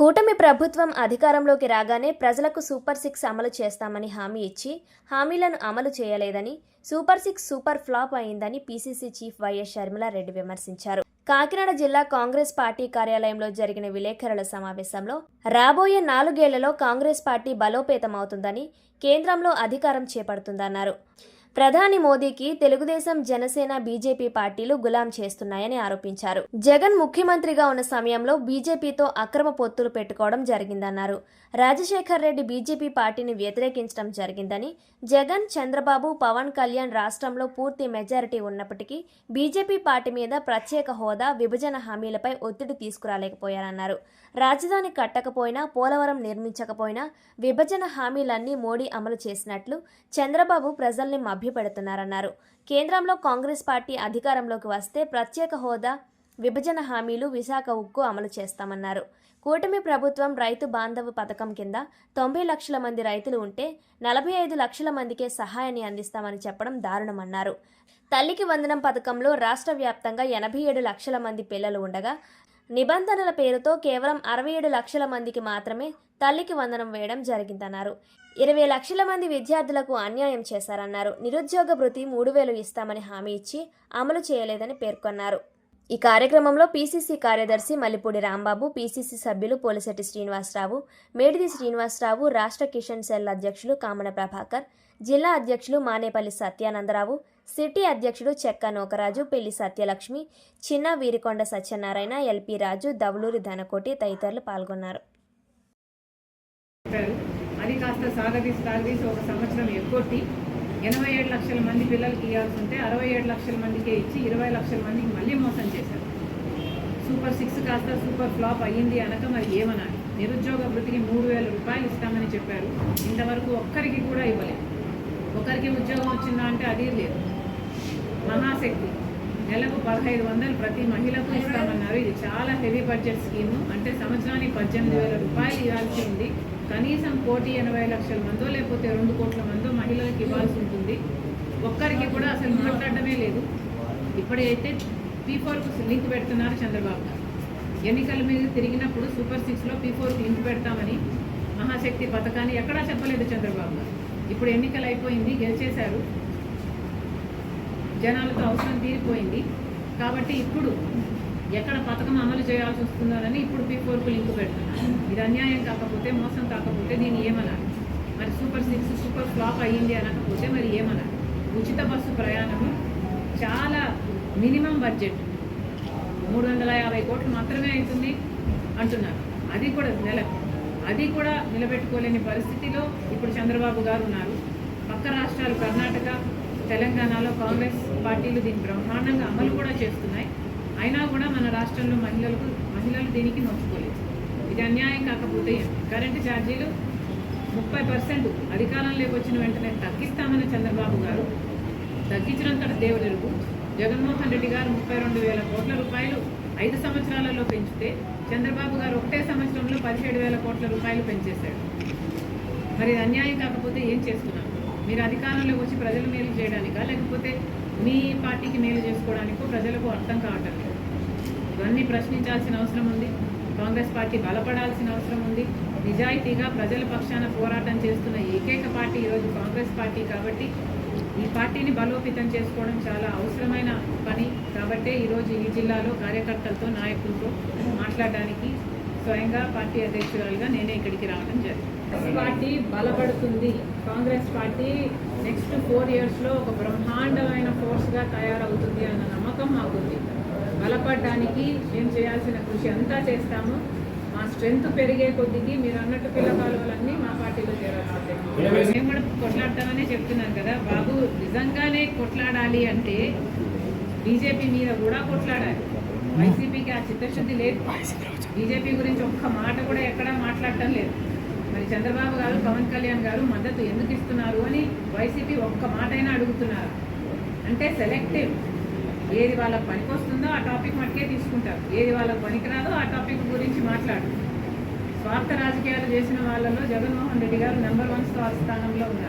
కూటమి ప్రభుత్వం అధికారంలోకి రాగానే ప్రజలకు సూపర్ సిక్స్ అమలు చేస్తామని హామీ ఇచ్చి హామీలను అమలు చేయలేదని సూపర్ సిక్స్ సూపర్ ఫ్లాప్ అయిందని పీసీసీ చీఫ్ వైఎస్ షర్మిలారెడ్డి విమర్శించారు. కాకినాడ జిల్లా కాంగ్రెస్ పార్టీ కార్యాలయంలో జరిగిన విలేకరుల సమావేశంలో రాబోయే నాలుగేళ్ళలో కాంగ్రెస్ పార్టీ బలోపేతమవుతుందని కేంద్రంలో అధికారం చేపడుతుందన్నారు. ప్రధాని మోదీకి తెలుగుదేశం జనసేన బీజేపీ పార్టీలు గులాం చేస్తున్నాయని ఆరోపించారు. జగన్ ముఖ్యమంత్రిగా ఉన్న సమయంలో బీజేపీతో అక్రమ పొత్తులు పెట్టుకోవడం జరిగిందన్నారు. రాజశేఖర్ రెడ్డి బీజేపీ పార్టీని వ్యతిరేకించడం జరిగిందని జగన్ చంద్రబాబు పవన్ కళ్యాణ్ రాష్ట్రంలో పూర్తి మెజారిటీ ఉన్నప్పటికీ బీజేపీ పార్టీ మీద ప్రత్యేక హోదా విభజన హామీలపై ఒత్తిడి తీసుకురాలేకపోయారన్నారు. రాజధాని కట్టకపోయినా పోలవరం నిర్మించకపోయినా విభజన హామీలన్నీ మోడీ అమలు చేసినట్లు చంద్రబాబు ప్రజల్ని మభ్యపెడుతున్నారన్నారు. కేంద్రంలో కాంగ్రెస్ పార్టీ అధికారంలోకి వస్తే ప్రత్యేక హోదా విభజన హామీలు విశాఖ ఉక్కు అమలు చేస్తామన్నారు. కూటమి ప్రభుత్వం రైతు బాంధవ పథకం కింద తొంభై లక్షల మంది రైతులు ఉంటే నలభై ఐదు లక్షల మందికే సహాయాన్ని అందిస్తామని చెప్పడం దారుణమన్నారు. తల్లికి వందనం పథకంలో రాష్ట్ర వ్యాప్తంగా ఎనభై ఏడు లక్షల మంది పిల్లలు ఉండగా నిబంధనల పేరుతో కేవలం అరవై ఏడు లక్షల మందికి మాత్రమే తల్లికి వందనం వేయడం జరిగిందన్నారు. ఇరవై లక్షల మంది విద్యార్థులకు అన్యాయం చేశారన్నారు. నిరుద్యోగ భృతి మూడు వేలు ఇస్తామని హామీ ఇచ్చి అమలు చేయలేదని పేర్కొన్నారు. ఈ కార్యక్రమంలో పీసీసీ కార్యదర్శి మల్లిపూడి రాంబాబు పీసీసీ సభ్యులు పోలిశెట్టి శ్రీనివాసరావు మేడిది శ్రీనివాసరావు రాష్ట్ర కిషన్ సెల్ అధ్యక్షులు కామన ప్రభాకర్ జిల్లా అధ్యక్షులు మానేపల్లి సత్యానందరావు సిటీ అధ్యక్షుడు చెక్క నోకరాజు పెళ్ళి సత్యలక్ష్మి చిన్న వీరికొండ సత్యనారాయణ ఎల్పి రాజు దవలూరి ధనకోటి తదితరులు పాల్గొన్నారు. అది కాస్త సాగదీసి సాగదీసి ఒక సంవత్సరం ఎగ్గొట్టి ఎనభై ఏడు లక్షల మంది పిల్లలకి ఇవ్వాల్సి ఉంటే అరవై ఏడు లక్షల మందికే ఇచ్చి ఇరవై లక్షల మందికి మళ్ళీ మోసం చేశారు. సూపర్ సిక్స్ కాస్త సూపర్ ఫ్లాప్ అయ్యింది అనక మరి ఏమనాలి? నిరుద్యోగ వృత్తికి మూడు వేల రూపాయలు ఇస్తామని చెప్పారు. ఇంతవరకు ఒక్కరికి కూడా ఇవ్వలేదు. ఒకరికి ఉద్యోగం వచ్చిందా అంటే అది లేదు. మహాశక్తి. నెలకు పదహైదు వందలు ప్రతి మహిళకు ఇస్తామన్నారు. ఇది చాలా హెవీ బడ్జెట్ స్కీము. అంటే సంవత్సరానికి పద్దెనిమిది వేల రూపాయలు ఇవ్వాల్సి ఉంది. కనీసం కోటి ఎనభై లక్షల మందో లేకపోతే రెండు కోట్ల మందో మహిళలకు ఇవ్వాల్సి ఉంటుంది. ఒక్కరికి కూడా అసలు మాట్లాడటమే లేదు. ఇప్పుడైతే పీఫోర్కు లింక్ పెడుతున్నారు చంద్రబాబు గారు. ఎన్నికల మీద తిరిగినప్పుడు సూపర్ సిక్స్లో పీఫోర్కి లింక్ పెడతామని మహాశక్తి పథకాన్ని ఎక్కడా చెప్పలేదు చంద్రబాబు గారు. ఇప్పుడు ఎన్నికలు అయిపోయింది గెలిచేశారు. జనాలతో అవసరం తీరిపోయింది. కాబట్టి ఇప్పుడు ఎక్కడ పథకం అమలు చేయాల్సి వస్తున్నారని ఇప్పుడు పీ ఫోర్కు లింక్ పెడుతున్నారు. ఇది అన్యాయం కాకపోతే మోసం కాకపోతే దీన్ని ఏమనాలి? మరి సూపర్ సిక్స్ సూపర్ ఫ్లాప్ అయ్యింది అనకపోతే మరి ఏమనాలి? ఉచిత బస్సు ప్రయాణము చాలా మినిమం బడ్జెట్. మూడు వందల యాభై కోట్లు మాత్రమే అవుతుంది అంటున్నారు. అది కూడా నెల అది కూడా నిలబెట్టుకోలేని పరిస్థితిలో ఇప్పుడు చంద్రబాబు గారు ఉన్నారు. పక్క రాష్ట్రాలు కర్ణాటక తెలంగాణలో కాంగ్రెస్ పార్టీలు దీన్ని బ్రహ్మాండంగా అమలు కూడా చేస్తున్నాయి. అయినా కూడా మన రాష్ట్రంలో మహిళలకు మహిళలు దీనికి నొచ్చుకోలేదు ఇది అన్యాయం కాకపోతే కరెంటు ఛార్జీలు ముప్పై పర్సెంట్ అధికారంలోకి వచ్చిన వెంటనే తగ్గిస్తామని చంద్రబాబు గారు తగ్గించినంతట దేవుడెరుగు జగన్మోహన్ రెడ్డి గారు ముప్పై రెండు వేల కోట్ల రూపాయలు ఐదు సంవత్సరాలలో పెంచితే చంద్రబాబు గారు ఒకటే సంవత్సరంలో పదిహేడు వేల కోట్ల రూపాయలు పెంచేశాడు. మరి ఇది అన్యాయం కాకపోతే ఏం చేస్తున్నారు మీరు అధికారంలో వచ్చి ప్రజలు మేలు చేయడానికా? లేకపోతే మీ పార్టీకి మేలు చేసుకోవడానికో ప్రజలకు అర్థం కావటం లేదు. ఇవన్నీ ప్రశ్నించాల్సిన అవసరం ఉంది. కాంగ్రెస్ పార్టీ బలపడాల్సిన అవసరం ఉంది. నిజాయితీగా ప్రజల పక్షాన పోరాటం చేస్తున్న ఏకైక పార్టీ ఈరోజు కాంగ్రెస్ పార్టీ కాబట్టి ఈ పార్టీని బలోపేతం చేసుకోవడం చాలా అవసరమైన పని. కాబట్టే ఈరోజు ఈ జిల్లాలో కార్యకర్తలతో నాయకులతో మాట్లాడడానికి స్వయంగా పార్టీ అధ్యక్షురాలుగా నేనే ఇక్కడికి రావడం జరిగింది. కాంగ్రెస్ పార్టీ బలపడుతుంది. కాంగ్రెస్ పార్టీ నెక్స్ట్ ఫోర్ ఇయర్స్లో ఒక బ్రహ్మాండమైన ఫోర్స్గా తయారవుతుంది అన్న నమ్మకం మాకుంది బలపడడానికి మేము చేయాల్సిన కృషి అంతా చేస్తాము. మా స్ట్రెంగ్త్ పెరిగే కొద్దికి మీరు అన్నట్టు పిల్ల కాలువలన్నీ మా పార్టీలో చేరాల్సిందే మేము కూడా కొట్లాడతామనే చెప్తున్నాను కదా. బాబు నిజంగానే కొట్లాడాలి అంటే బీజేపీ మీద కూడా కొట్లాడాలి. వైసీపీకి ఆ చిత్తశుద్ధి లేదు. బీజేపీ గురించి ఒక్క మాట కూడా ఎక్కడా మాట్లాడటం లేదు. మరి చంద్రబాబు గారు పవన్ కళ్యాణ్ గారు మద్దతు ఎందుకు ఇస్తున్నారు అని వైసీపీ ఒక్క మాట అయినా అడుగుతున్నారు. అంటే సెలెక్టివ్. ఏది వాళ్ళకి పనికొస్తుందో ఆ టాపిక్ మటుకే తీసుకుంటారు. ఏది వాళ్ళకి పనికిరాదో ఆ టాపిక్ గురించి మాట్లాడు స్వార్థ రాజకీయాలు చేసిన వాళ్ళలో జగన్మోహన్ రెడ్డి గారు నెంబర్ వన్ స్థానంలో ఉన్నారు.